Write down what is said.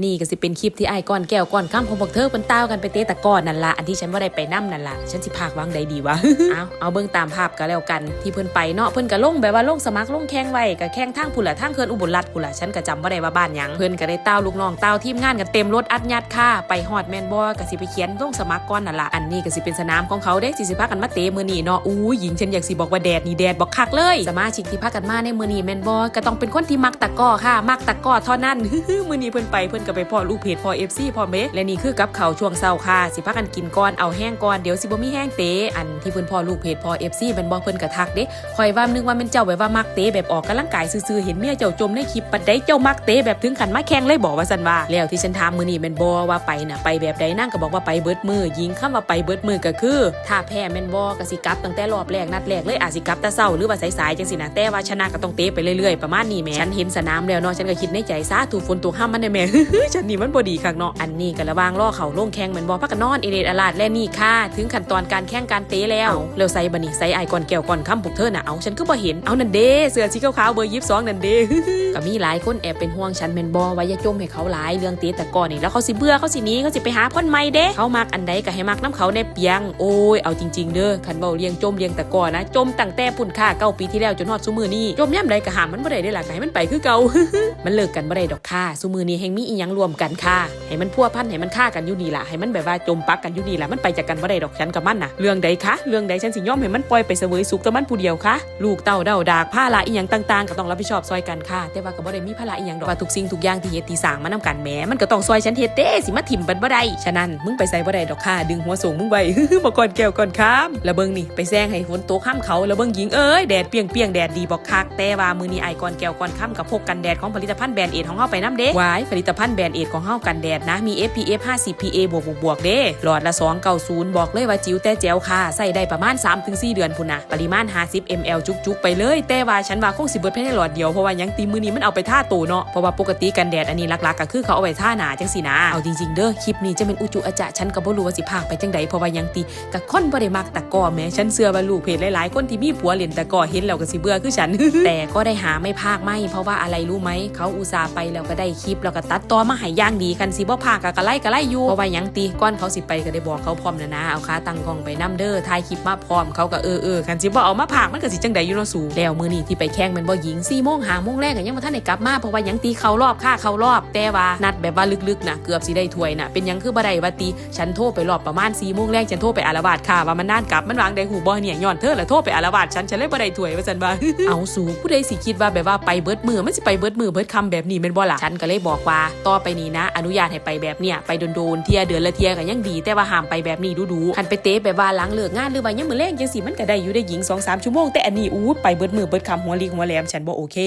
นี่ก็สิเป็นคลิปที่ไอ้ายก้อนแก้วก้อนข้ามของพวกเธอเพิ่นต้าวกันไปเตะตะกร้อนนั่นละอันที่ฉันว่าได้ไปนั่นั่นละฉันสิพากวางใดดีวะเอาเอาเบิ่งตามภาพก็แล้วกันที่เพิ่นไปเนาะเพิ่นก็ลงแบบว่าลงสมัครลงแข่งไว้ก็แข่งทางพุ่นละทางเขื่อนอุบลรัฐพุ่นละฉันก็จำบ่ได้ว่าบ้านหยังเพิ่นก็ได้ต้าวลูกน้องต้าวทีมงานกันเต็มรถอัดยัดค่าไปฮอดแม่นบ่ก็สิไปเขียนลงสมัครก่อนนั่นละอันนี้ก็สิเป็นสนามของเขาเด้สิสิพากันมาเตะมื้อนี้เนาะอู้ยหญิงฉันอยากสิบอกว่าแดดนี่แดดบอกคักเลยสมาชิกที่พากันมาในมื้อนี้แม่นบ่ก็ต้องเป็นคนที่มักตะกร้อค่ะ มักตะกร้อเท่านั้นมื้อนี้เพิ่นไปเพิ่นก็ไปพ่อลูกเพจพ่อ FC พ่อเมและนี่คือกับเขาวช่วงเช้าค่ะสิพากันกินก่อนเอาแห้งก่อนเดี๋ยวสิบ่มีแห้งเตะอันที่เพิ่นพ่อลูกเพจพ่อ FC แม่นบ่เพิ่นก็ทักเด้คอยว่านึกว่าแม่นเจ้าแบบว่ามักเตะแบบออกกำลังกายซื่อๆเห็นเมียเจ้าจมในคลิปปัดใดเจ้ามักเตะแบบถึงขันมาแข่งเลยบอกว่าซั่นว่าแล้วที่ฉันถามมือนี้แม่นบ่ว่าไปน่ะไปแบบใดนั่งก็บอกว่าไปเบิดมือยิงคำว่าไปเบิดมือก็คือ ถ้าแพ้แม่นบ่ก็สิกลับตั้งแต่รอบแรกนัดแรกเลยอาจสิกลับแต่เช้าหรือว่าสายๆจังซี่นะแต่ว่าชนะก็ต้องเตะไปเรื่อยๆประมาณนี้แม่ฉันเห็นสนามแล้วเนาะฉันก็คิดในใจซาถูกฝนตกห้ามมันได้แหม่ฉันนี่มันบ่ดีคักเนาะอันนี้ก็ระวางล่อเขาลงแข่งแม่นบ่พักกันนอนเอเดดอลาดและนี่ค่ะถึงขั้นตอนการแข่งการเตะแล้วแล้วใส่บัดนี้ใส่ไอก่อนแก้วก่อนค้ำพวกเธอน่ะเอาฉันก็บ่เห็นเอานั่นเด้เสื้อสีขาวๆเบอร์22นั่นเด้ก็มีหลายคนแอบเป็นห่วงฉันแม่นบ่ว่าอย่าจมให้เขาหลายเรื่องเตะแต่ก่อนนี่แล้วเขาสิเบื่อเขาสิหนีเขาสิไปหาคนใหม่เด้เขามักอันใดก็ให้มักน้ำเขาในเปียงโอ้ยเอาจริงๆเด้อคันเว้าเลี้ยงจมเลี้ยงแต่ก่อนนะจมตั้งแต่ปุ่นค่าเก้าปีที่แล้วจนฮอดซุมือนี้จมย่ำใดก็หามมันบ่ได้ได้ล่ะก็ให้มันไปคือเก่ามันเลิกกันบ่ได้ดอกค่ะซุมือนี้แห่งมีอีหยังรวมกันค่ะให้มันพัวพันให้มันฆ่ากันอยู่นี่ล่ะให้มันแบบว่าจมปักกันอยู่นี่ล่ะมันไปจากกันบ่ได้ดอกฉันกับมันน่ะเรื่องใดคะเรื่องใดฉันสิยอมให้มันปล่อยไปเสวยสุขแต่มันผู้เดียวคะลูกเต้าเด้าดากผ้าละอีหยังต่างๆ ก็ต้องรับผิดชอบซอยกันค่ะ แต่ว่าก็บ่ได้มีภาระอีหยังดอกว่าทุกสิ่งทุกอย่างที่เฮ็ดที่สร้างมานำกันแหมมันก็ต้องซอยฉันเฮ็ดเด้สิมาถิ่มบันบ่ได้ฉะนั้นมึงไปใส่บ่ได้ดอกค่ะดึงหัวสูงมึงไว้บ่ก่อนแก้วก่อนค้ามแล้วเบิ่งนี่ไปแซงให้ฝนตกข้ามเขาแล้วเบิ่งหญิงเอ้ยแดดเปียงเปียงแดดดีบอกคักแต่ว่ามือนี้ไอก่อนแก้วก่อนค้ำกับพกกันแดดของผลิตภัณฑ์แบรนด์เอทของเฮาไปนำเด้วายผลิตภัณฑ์แบรนด์เอทของเฮากันแดดนะ มี SPF 50 PA บวกบวกบวกเด้หลอดละ290 บอกเลยว่าจิ๋วแต่แจ๋วค่ะ ใส่ได้ประมาณ 3-4 เดือนพุ่นนะปริมาณ 50 ml จุกๆ ไปเลย แต่ว่าฉันว่าคงสิเบิดภายงในหลอดเดียว เพราะว่ายังตีมือนี้มันเอาไปท่าโตเนาะเพราะว่าปกติกันแดดอันนี้หลักๆก็คือเขาเอาไว้ท่าหนาจังสินะเอาจริงๆเด้อคลิปนี้จะเป็นอุจุอาจะฉันก็บ่รู้ว่าสิพากไปจังใดเพราะว่ายังตีกะค่อนบ่ได้มักตะกอแม้ฉันเชื่อว่าลูกเพจหลายๆ คนที่มีผัวเล่นตะกอเห็นแล้วก็สิเบื่อคือฉัน แต่ก็ได้หาไม่พากไม่ เพราะว่าอะไรรู้ไหมเขาอุตส่าห์ไปแล้วก็ได้คลิปแล้วก็ตัดต่อมาห้อย่างดีคันสิบ่พากกะกะไล่กะไล่อยู่เพราะว่ายังตีก้อนเขาสิไปก็ได้บอกเขาพร้อมนะนะเอาขาตั้งกองไปนํเด้อถ่ายคลิปมาพร้อมเขาก็เออเออคันสิบ่เอามาพากมันก็สิจังใดอยู่เนาะสูแล้วมื้อนี้ที่ไปแข่งมันบ่หญิง4โมง5โมงแรกก็ยังบ่ทันได้กลับมาเพราะว่ายังตีเขารอบค่าเขารอบแต่ว่านัดแบบว่าลึกๆนะเกือบสิได้ถ้วยนะเป็นยังคือบ่ได้ว่าตีฉันโทรไปรอบประมาณ4โมงแรกฉันโทรไปอารวาสค่ะว่ามันนานกลับมันวางได้หูบ่เนี่ยย้อนเธอละโทรไปอารวาสฉันฉันเลยบ่ได้ถ้วยว่าซั่นว่าเอาสูผู้ใดสิคิดว่าแบบว่าไปเบิดมือมันสิไปเบิดมือเบิดคำแบบนี้แม่นบ่ล่ะฉันก็เลยบอกว่าต่อไปนี้นะ อนุญาตให้ไปแบบเนี้ยไปโดนๆเที่ยเดือนละเที่ยก็ยังดี แต่ว่าห้ามไปแบบนี้ดูๆคันไปเตะแบบว่าหลังเลิกงานหรือว่ายังมือแลงจังสีมันก็ได้อยู่ได้หญิง2-3ชั่วโมงแต่อันนี้อู้ไปเบิดมือเบิดคำหัวลีหัวแหลมฉันบ่โอเค